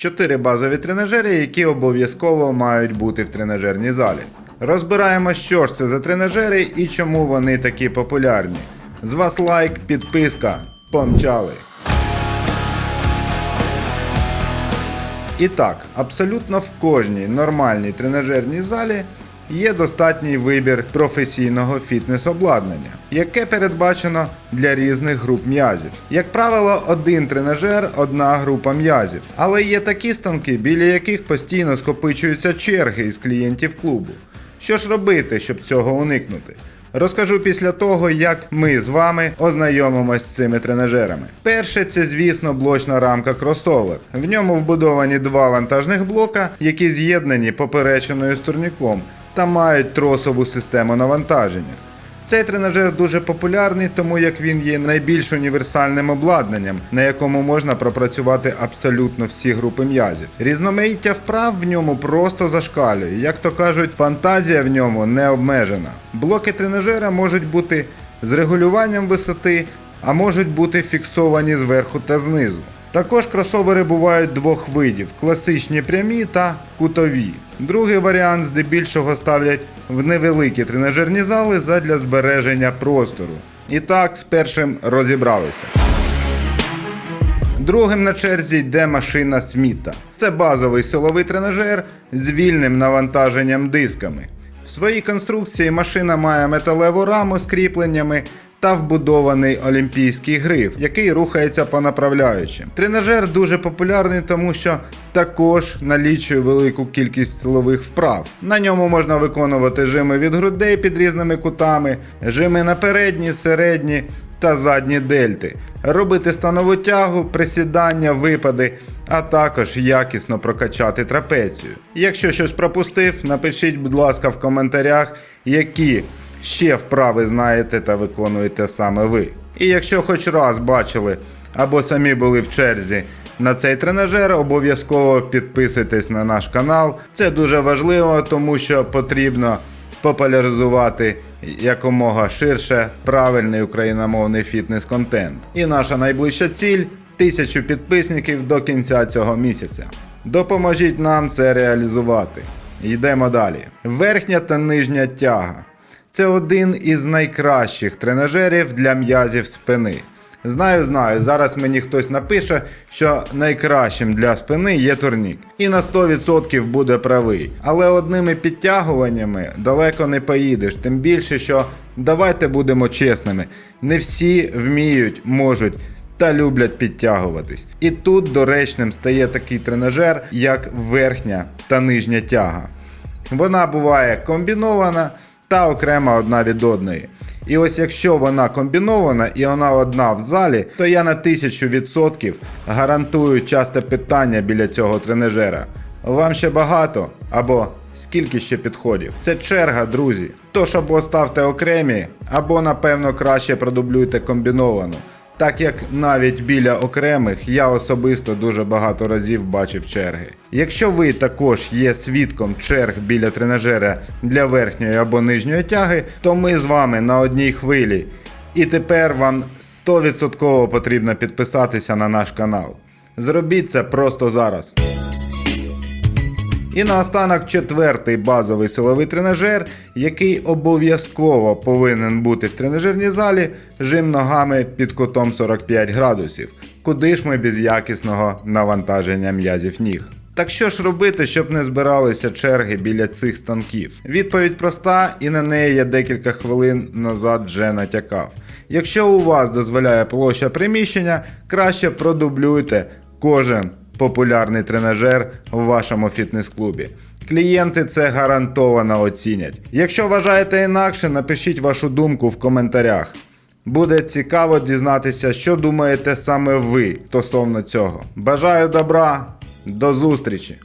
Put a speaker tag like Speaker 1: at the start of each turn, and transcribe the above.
Speaker 1: Чотири базові тренажери, які обов'язково мають бути в тренажерній залі. Розбираємо, що ж це за тренажери і чому вони такі популярні. З вас лайк, підписка. Помчали! І так, абсолютно в кожній нормальній тренажерній залі є достатній вибір професійного фітнес-обладнання, яке передбачено для різних груп м'язів. Як правило, один тренажер одна група м'язів. Але є такі станки, біля яких постійно скопичуються черги із клієнтів клубу. Що ж робити, щоб цього уникнути? Розкажу після того, як ми з вами ознайомимось з цими тренажерами. Перше, це, звісно, блочна рамка кросовер. В ньому вбудовані два вантажних блока, які з'єднані поперечиною з турніком та мають тросову систему навантаження. Цей тренажер дуже популярний, тому як він є найбільш універсальним обладнанням, на якому можна пропрацювати абсолютно всі групи м'язів. Різноманіття вправ в ньому просто зашкалює. Як то кажуть, фантазія в ньому не обмежена. Блоки тренажера можуть бути з регулюванням висоти, а можуть бути фіксовані зверху та знизу. Також кросовери бувають двох видів: класичні прямі та кутові. Другий варіант здебільшого ставлять в невеликі тренажерні зали задля збереження простору. І так, з першим розібралися. Другим на черзі йде машина Сміта. Це базовий силовий тренажер з вільним навантаженням дисками. В своїй конструкції машина має металеву раму з кріпленнями та вбудований олімпійський гриф, який рухається по направляючим. Тренажер дуже популярний, тому що також налічує велику кількість силових вправ. На ньому можна виконувати жими від грудей під різними кутами, жими на передні, середні та задні дельти, робити станову тягу, присідання, випади, а також якісно прокачати трапецію. Якщо щось пропустив, напишіть, будь ласка, в коментарях, які ще вправи знаєте та виконуєте саме ви. І якщо хоч раз бачили або самі були в черзі на цей тренажер, обов'язково підписуйтесь на наш канал. Це дуже важливо, тому що потрібно популяризувати якомога ширше правильний україномовний фітнес-контент. І наша найближча ціль тисячу підписників до кінця цього місяця. Допоможіть нам це реалізувати. Йдемо далі. Верхня та нижня тяга. Це один із найкращих тренажерів для м'язів спини. Знаю, знаю, зараз мені хтось напише, що найкращим для спини є турнік. І на 100% буде правий. Але одними підтягуваннями далеко не поїдеш. Тим більше, що давайте будемо чесними, не всі вміють, можуть та люблять підтягуватись. І тут доречним стає такий тренажер, як верхня та нижня тяга. Вона буває комбінована та окрема одна від одної. І ось якщо вона комбінована і вона одна в залі, то я на 1000% гарантую часте питання біля цього тренажера. Вам ще багато або скільки ще підходів? Це черга, друзі. Тож або ставте окремі, або напевно краще продублюйте комбіновану. Так як навіть біля окремих я особисто дуже багато разів бачив черги. Якщо ви також є свідком черг біля тренажера для верхньої або нижньої тяги, то ми з вами на одній хвилі. І тепер вам 100% потрібно підписатися на наш канал. Зробіть це просто зараз. І наостанок четвертий базовий силовий тренажер, який обов'язково повинен бути в тренажерній залі, жим ногами під кутом 45 градусів. Куди ж ми без якісного навантаження м'язів ніг? Так що ж робити, щоб не збиралися черги біля цих станків? Відповідь проста, і на неї я декілька хвилин назад вже натякав. Якщо у вас дозволяє площа приміщення, краще продублюйте кожен популярний тренажер в вашому фітнес-клубі. Клієнти це гарантовано оцінять. Якщо вважаєте інакше, напишіть вашу думку в коментарях. Буде цікаво дізнатися, що думаєте саме ви стосовно цього. Бажаю добра, до зустрічі!